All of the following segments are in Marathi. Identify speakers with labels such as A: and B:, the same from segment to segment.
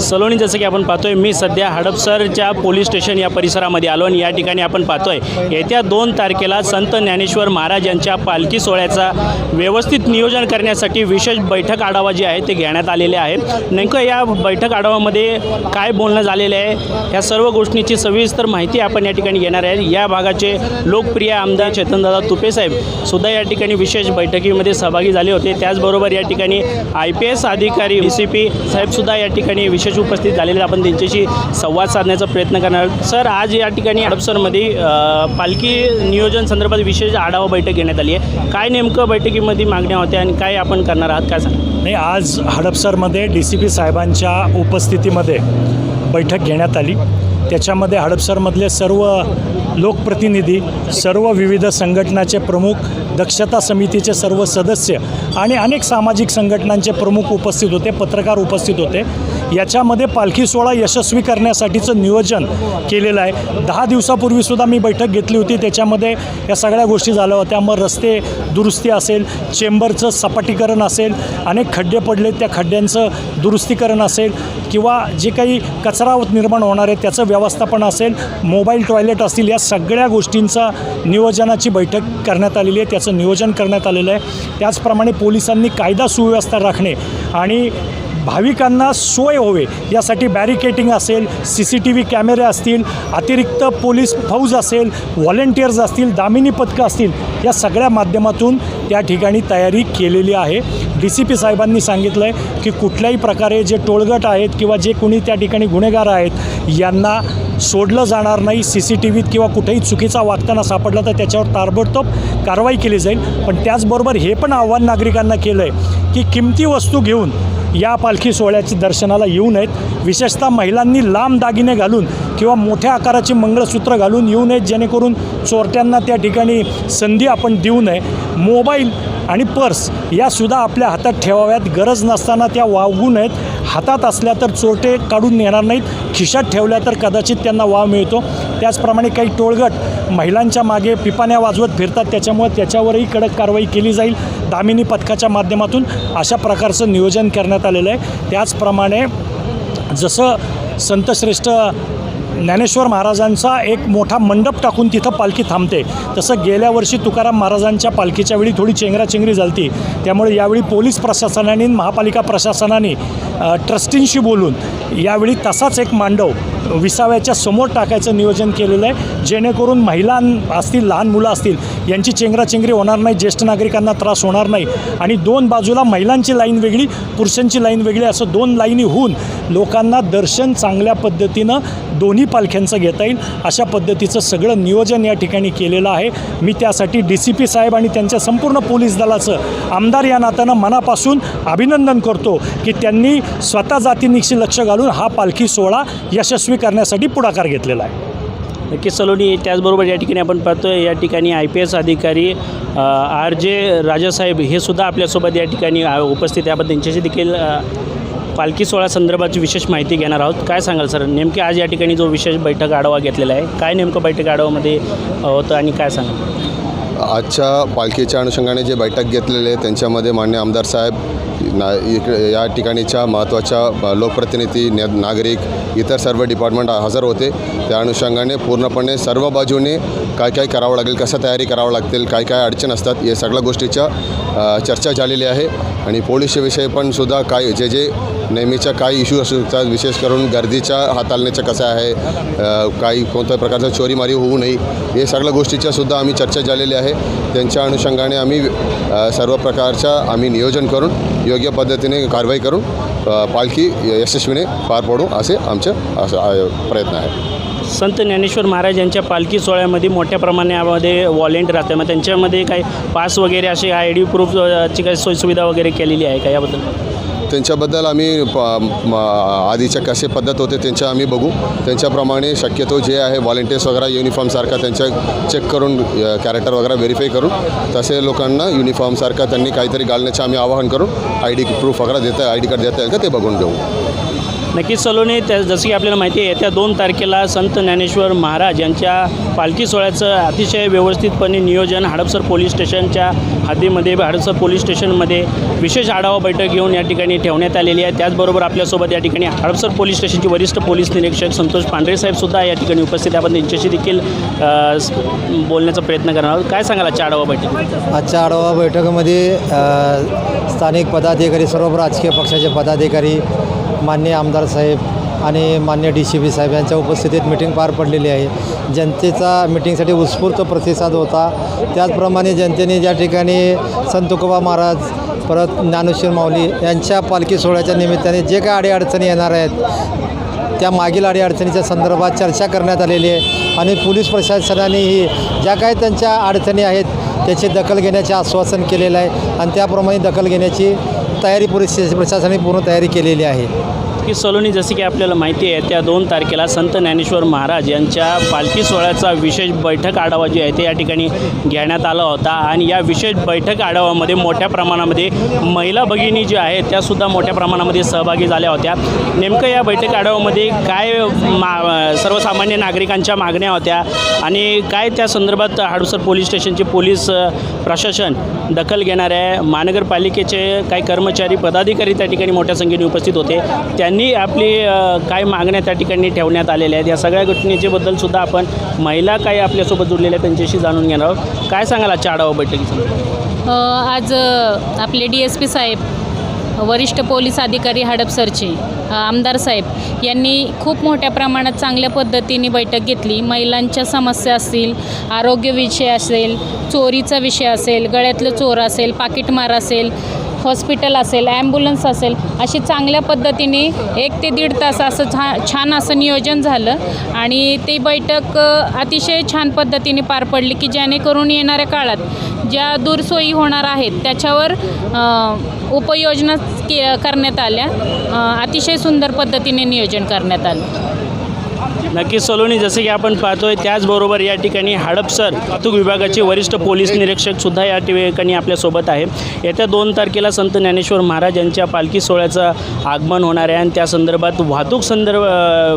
A: सलोनी जसं की आपण पाहतोय मी सध्या हडपसरच्या पोलीस स्टेशन या परिसरामध्ये आलो आणि या ठिकाणी आपण पाहतोय येत्या दोन तारखेला संत ज्ञानेश्वर महाराज यांच्या पालखी सोहळ्याचा व्यवस्थित नियोजन करण्यासाठी विशेष बैठक आढावा जी आहे ते घेण्यात आलेले आहेत नेमकं या बैठक आढावामध्ये काय बोलणं झालेलं आहे? या सर्व गोष्टींची सविस्तर माहिती आपण या ठिकाणी घेणार आहे. या भागाचे लोकप्रिय आमदार चेतनदादा तुपे साहेब सुद्धा या ठिकाणी विशेष बैठकीमध्ये सहभागी झाले होते. त्याचबरोबर या ठिकाणी आय पी एस अधिकारी डी सी पी साहेबसुद्धा या ठिकाणी विशेष उपस्थित झालेले आपण त्यांच्याशी संवाद साधण्याचा प्रयत्न करणार आहोत. सर आज या ठिकाणी हडपसरमध्ये पालखी नियोजन संदर्भात विशेष आढावा बैठक घेण्यात आली आहे. काय नेमकं बैठकीमध्ये मागण्या होत्या आणि काय आपण करणार आहात? काय सांगा
B: नाही आज हडपसरमध्ये डी सी पी साहेबांच्या उपस्थितीमध्ये बैठक घेण्यात आली. त्याच्यामध्ये हडपसरमधले सर्व लोकप्रतिनिधी सर्व विविध संघटनाचे प्रमुख दक्षता समितीचे सर्व सदस्य आणि अनेक सामाजिक संघटनांचे प्रमुख उपस्थित होते पत्रकार उपस्थित होते. याच्यामध्ये पालखी सोहळा यशस्वी करण्यासाठीचं नियोजन केलेलं आहे. दहा दिवसापूर्वीसुद्धा मी बैठक घेतली होती. त्याच्यामध्ये या सगळ्या गोष्टी झाल्या होत्या. मग रस्ते दुरुस्ती असेल चेंबरचं सपाटीकरण असेल अनेक खड्डे पडले त्या खड्ड्यांचं दुरुस्तीकरण असेल. किंवा जे काही कचरा निर्माण होणार आहे त्याचं व्यवस्थापन असेल मोबाईल टॉयलेट असतील या सगळ्या गोष्टींचा नियोजनाची बैठक करण्यात आलेली आहे. त्याचं नियोजन करण्यात आलेलं आहे. त्याचप्रमाणे पोलिसांनी कायदा सुव्यवस्था राखणे आणि भाविकांना सोय होवे यासाठी बॅरिकेटिंग असेल सी सी टी व्ही कॅमेरे असतील अतिरिक्त पोलीस फौज असेल व्हॉलेंटियर्स असतील दामिनी पथकं असतील या सगळ्या माध्यमातून त्या ठिकाणी तयारी केलेली आहे. डी सी पी साहेबांनी सांगितलं आहे की कुठल्याही प्रकारे जे टोळगट आहेत किंवा जे कोणी त्या ठिकाणी गुन्हेगार आहेत यांना सोडलं जाणार नाही सी सी टी व्हीत किंवा कुठेही चुकीचा वागताना सापडला तर त्याच्यावर ताबडतोब कारवाई केली जाईल. पण त्याचबरोबर हे पण आव्हान नागरिकांना केलं आहे की किमती वस्तू घेऊन या पालखी सोहळ्याच्या दर्शनाला येऊ नयेत. विशेषतः महिलांनी लांब दागिने घालून किंवा मोठ्या आकाराची मंगळसूत्र घालून येऊ नयेत जेणेकरून चोरट्यांना त्या ठिकाणी संधी आपण देऊ नये. मोबाईल आणि पर्स यासुद्धा आपल्या हातात ठेवाव्यात. गरज नसताना त्या वावगू नयेत. हातात असल्या तर चोरटे काढून नेणार नाहीत. खिशात ठेवल्या तर कदाचित त्यांना वाव मिळतो. त्याचप्रमाणे काही टोळगट महिलांच्या मागे पिपाण्या वाजवत फिरतात. त्याच्यामुळे त्याच्यावरही कडक कारवाई केली जाईल. दामिनी पथकाच्या माध्यमातून अशा प्रकारचं नियोजन करण्यात आलेलं आहे. त्याचप्रमाणे जसं संतश्रेष्ठ ज्ञानेश्वर महाराजांचा एक मोठा मंडप टाकून तिथं पालखी थांबते. तसं गेल्या वर्षी तुकाराम महाराजांच्या पालखीच्या वेळी थोडी चेंगराचेंगरी झालती. त्यामुळे यावेळी पोलीस प्रशासनाने महापालिका प्रशासनाने ट्रस्टींशी बोलून यावेळी तसाच एक मांडव विसाव्याच्या समोर टाकायचं नियोजन केलेलं आहे. जेणेकरून महिला असतील लहान मुलं असतील यांची चेंगराचेंगरी होणार नाही ज्येष्ठ नागरिकांना त्रास होणार नाही आणि दोन बाजूला महिलांची लाईन वेगळी पुरुषांची लाईन वेगळी असं दोन लाईनी होऊन लोकांना दर्शन चांगल्या पद्धतीनं दोन्ही पालख्यांचं घेता येईल. अशा पद्धतीचं सगळं नियोजन या ठिकाणी केलेलं आहे. मी त्यासाठी डी सी पी साहेब आणि त्यांच्या संपूर्ण पोलीस दलाचं आमदार या नात्यानं मनापासून अभिनंदन करतो की त्यांनी स्वतः जातीनिशी लक्ष घालून हा पालखी सोहळा यशस्वी करण्यासाठी पुढाकार घेतलेला आहे.
A: नक्कीच सलोनी त्याचबरोबर या ठिकाणी आपण पाहतोय या ठिकाणी आय पी एस अधिकारी आर जे राजासाहेब हे सुद्धा आपल्यासोबत या ठिकाणी उपस्थित आहे. आपण त्यांच्याशी देखील पालखी सोहळा संदर्भाची विशेष माहिती घेणार आहोत. काय सांगाल सर? नेमके आज या ठिकाणी जो विशेष बैठक आढावा घेतलेला आहे काय नेमकं बैठक आढावामध्ये होतं आणि काय सांगाल?
C: आजच्या पालखीच्या अनुषंगाने जे बैठक घेतलेले आहे त्यांच्यामध्ये मान्य आमदार साहेब ना इकडे या ठिकाणीच्या महत्त्वाच्या लोकप्रतिनिधी न नागरिक इतर सर्व डिपार्टमेंट हजर होते. त्या अनुषंगाने पूर्णपणे सर्व बाजूने काय काय करावं लागेल कसं तयारी करावं लागतील काय काय अडचण असतात या सगळ्या गोष्टीच्या चर्चा झालेली आहे. आणि पोलिसविषयी पण सुद्धा काय जे जे नेहमीच्या काही इश्यू असू शकतात विशेष करून गर्दीच्या हाताळण्याच्या कसा आहे काही कोणत्या प्रकारचं चोरीमारी होऊ नये हे सगळ्या गोष्टीच्या सुद्धा आम्ही चर्चा झालेली आहे. त्यांच्या अनुषंगाने आम्ही सर्व प्रकारच्या आम्ही नियोजन करून योग्य पद्धतीने कारवाई करून पालखी यशस्वीने पार पडू असे आमचं असं प्रयत्न आहे.
A: संत ज्ञानेश्वर महाराज यांच्या पालखी सोहळ्यामध्ये मोठ्या प्रमाणामध्ये वॉलेंट राहते मग त्यांच्यामध्ये काही पास वगैरे असे आय डी प्रूफची काही सोयीसुविधा वगैरे केलेली आहे का? याबद्दल.
C: त्यांच्याबद्दल आम्ही प आधीच्या कसे पद्धत होते त्यांच्या आम्ही बघू. त्यांच्याप्रमाणे शक्यतो जे आहे व्हॉलेंटियर्स वगैरे युनिफॉर्मसारखा त्यांच्या चेक करून कॅरेक्टर वगैरे व्हेरीफाय करून तसे लोकांना युनिफॉर्मसारखा त्यांनी काहीतरी घालण्याचं आम्ही आवाहन करून आय डी प्रूफ वगैरे देता आय डी कार्ड देता येईल का ते बघून घेऊ.
A: नक्कीच सलोनी त्या जसं की आपल्याला माहिती आहे येत्या दोन तारखेला संत ज्ञानेश्वर महाराज यांच्या पालखी सोहळ्याचं अतिशय व्यवस्थितपणे नियोजन हडपसर पोलीस स्टेशनच्या हद्दीमध्ये हडपसर पोलीस स्टेशनमध्ये विशेष आढावा बैठक घेऊन या ठिकाणी ठेवण्यात आलेली आहे. त्याचबरोबर आपल्यासोबत या ठिकाणी हडपसर पोलीस स्टेशनचे वरिष्ठ पोलीस निरीक्षक संतोष पांढरे साहेबसुद्धा या ठिकाणी उपस्थित आहे. आपण त्यांच्याशी देखील बोलण्याचा प्रयत्न करणार आहोत. काय सांगाल आजच्या आढावा बैठक
D: आजच्या आढावा बैठकीमध्ये स्थानिक पदाधिकारी सर्व राजकीय पक्षाचे पदाधिकारी मान्य आमदार साहेब आणि मान्य डी सी पी साहेब यांच्या उपस्थितीत मिटिंग पार पडलेली आहे. जनतेचा मिटिंगसाठी उत्स्फूर्त प्रतिसाद होता. त्याचप्रमाणे जनतेने ज्या ठिकाणी संत तुकोबा महाराज परत ज्ञानेश्वर माऊली यांच्या पालखी सोहळ्याच्या निमित्ताने जे काय अडीअडचणी येणार आहेत त्या मागील अडीअडचणीच्या संदर्भात चर्चा करण्यात आलेली आहे. आणि पोलीस प्रशासनानेही ज्या काही त्यांच्या अडचणी आहेत त्याची दखल घेण्याचे आश्वासन केलेलं आहे. आणि त्याप्रमाणे दखल घेण्याची तयारी पोलीस प्रशासनाने पूर्ण तयारी केलेली आहे.
A: पालखी सलोनी जसे की आपल्याला माहिती आहे त्या दोन तारखेला संत ज्ञानेश्वर महाराज यांच्या पालखी सोहळ्याचा विशेष बैठक आढावा जी आहे ते या ठिकाणी घेण्यात आला होता. आणि या विशेष बैठक आढावामध्ये मोठ्या प्रमाणामध्ये महिला भगिनी ज्या आहेत त्यासुद्धा मोठ्या प्रमाणामध्ये सहभागी झाल्या होत्या. नेमकं या बैठक आढावामध्ये काय मा सर्वसामान्य नागरिकांच्या मागण्या होत्या आणि काय त्या संदर्भात हाडूसर पोलीस स्टेशनचे पोलीस प्रशासन दखल घेणार आहे? महानगरपालिकेचे काही कर्मचारी पदाधिकारी त्या ठिकाणी मोठ्या संख्येने उपस्थित होते. त्यांनी आपली काय मागण्या त्या ठिकाणी ठेवण्यात आलेल्या आहेत. या सगळ्या घटनेच्या सुद्धा आपण महिला काही आपल्यासोबत जुडलेल्या आहेत त्यांच्याशी जाणून घेणार आहोत. काय सांगाल आजच्या आढावा बैठकीचं?
E: आज आपले डी एस पी साहेब वरिष्ठ पोलीस अधिकारी हडपसरचे आमदार साहेब यांनी खूप मोठ्या प्रमाणात चांगल्या पद्धतीने बैठक घेतली. महिलांच्या समस्या असतील आरोग्य विषय असेल चोरीचा विषय असेल गळ्यातलं चोर असेल पाकिटमार असेल हॉस्पिटल असेल ॲम्ब्युलन्स असेल अशी चांगल्या पद्धतीने एक ते दीड तास असं छा छान असं नियोजन झालं. आणि ती बैठक अतिशय छान पद्धतीने पार पडली की जेणेकरून येणाऱ्या काळात ज्या दूरसोयी होणार आहेत त्याच्यावर उपयोजना के करण्यात आल्या. अतिशय सुंदर पद्धतीने नियोजन करण्यात आलं.
A: नक्कीच सलोनी जसे की आपण पाहतोय त्याचबरोबर या ठिकाणी हडपसर वाहतूक विभागाचे वरिष्ठ पोलीस निरीक्षक सुद्धा या ठिकाणी आपल्यासोबत आहे. येत्या दोन तारखेला संत ज्ञानेश्वर महाराज यांच्या पालखी सोहळ्याचं आगमन होणार आहे आणि त्या संदर्भात वाहतूक संदर्भ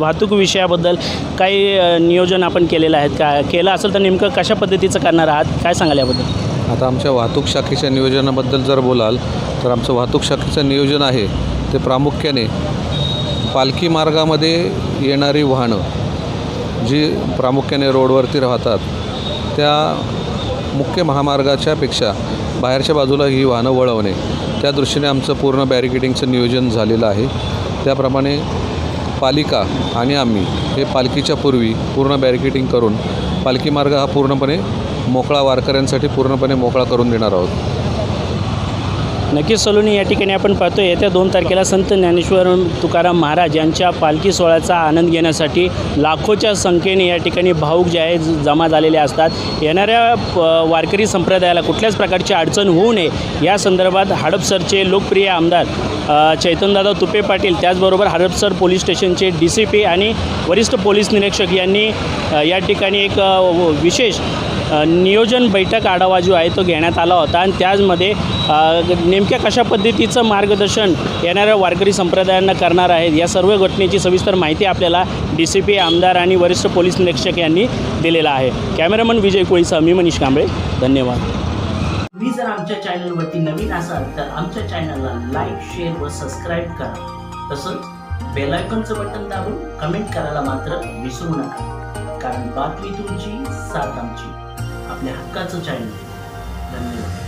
A: वाहतूक विषयाबद्दल काही नियोजन आपण केलेलं आहे. का केलं असेल तर नेमकं कशा पद्धतीचं करणार आहात? काय सांगाल याबद्दल?
F: आता आमच्या वाहतूक शाखेच्या नियोजनाबद्दल जर बोलाल तर आमचं वाहतूक शाखेचं नियोजन आहे ते प्रामुख्याने पालखी मार्गामध्ये येणारी वाहनं जी प्रामुख्याने रोडवरती राहतात त्या मुख्य महामार्गाच्यापेक्षा बाहेरच्या बाजूला ही वाहनं वळवणे त्या दृष्टीने आमचं पूर्ण बॅरिकेडिंगचं नियोजन झालेलं आहे. त्याप्रमाणे पालिका आणि आम्ही हे पालखीच्या पूर्वी पूर्ण बॅरिकेडिंग करून पालखी मार्ग हा पूर्णपणे मोकळा वारकऱ्यांसाठी पूर्णपणे मोकळा करून देणार आहोत.
A: नक्कीच सलोनी या ठिकाणी आपण पाहतो येत्या दोन तारखेला संत ज्ञानेश्वर तुकाराम महाराज यांच्या पालखी सोहळ्याचा आनंद घेण्यासाठी लाखोच्या संख्येने या ठिकाणी भाऊक जे आहे ज- जमा झालेले असतात. येणाऱ्या वारकरी संप्रदायाला कुठल्याच प्रकारची अडचण होऊ नये. या संदर्भात हडपसरचे लोकप्रिय आमदार चैतनदादा तुपे पाटील त्याचबरोबर हडपसर पोलीस स्टेशनचे डी सी पी आणि वरिष्ठ पोलीस निरीक्षक यांनी या ठिकाणी एक विशेष नियोजन बैठक आढावा जो आहे तो घेण्यात आला होता. आणि त्याचमध्ये नेमक्या कशा पद्धतीचं मार्गदर्शन येणाऱ्या वारकरी संप्रदायांना करणार आहेत? या सर्व घटनेची सविस्तर माहिती आपल्याला डी सी पी आमदार आणि वरिष्ठ पोलीस निरीक्षक यांनी दिलेला आहे. कॅमेरामन विजय कोळीसह मी मनीष कांबळे. धन्यवाद.
G: तुम्ही जर आमच्या चॅनलवरती नवीन असाल तर आमच्या चॅनलला लाईक शेअर व सबस्क्राईब करा. तसंच बेलायकॉनचं बटन दाबून कमेंट करायला मात्र विसरू नका. कारण बातमी तुमची साथ आमची. आपल्या हक्काचं चॅनल. धन्यवाद.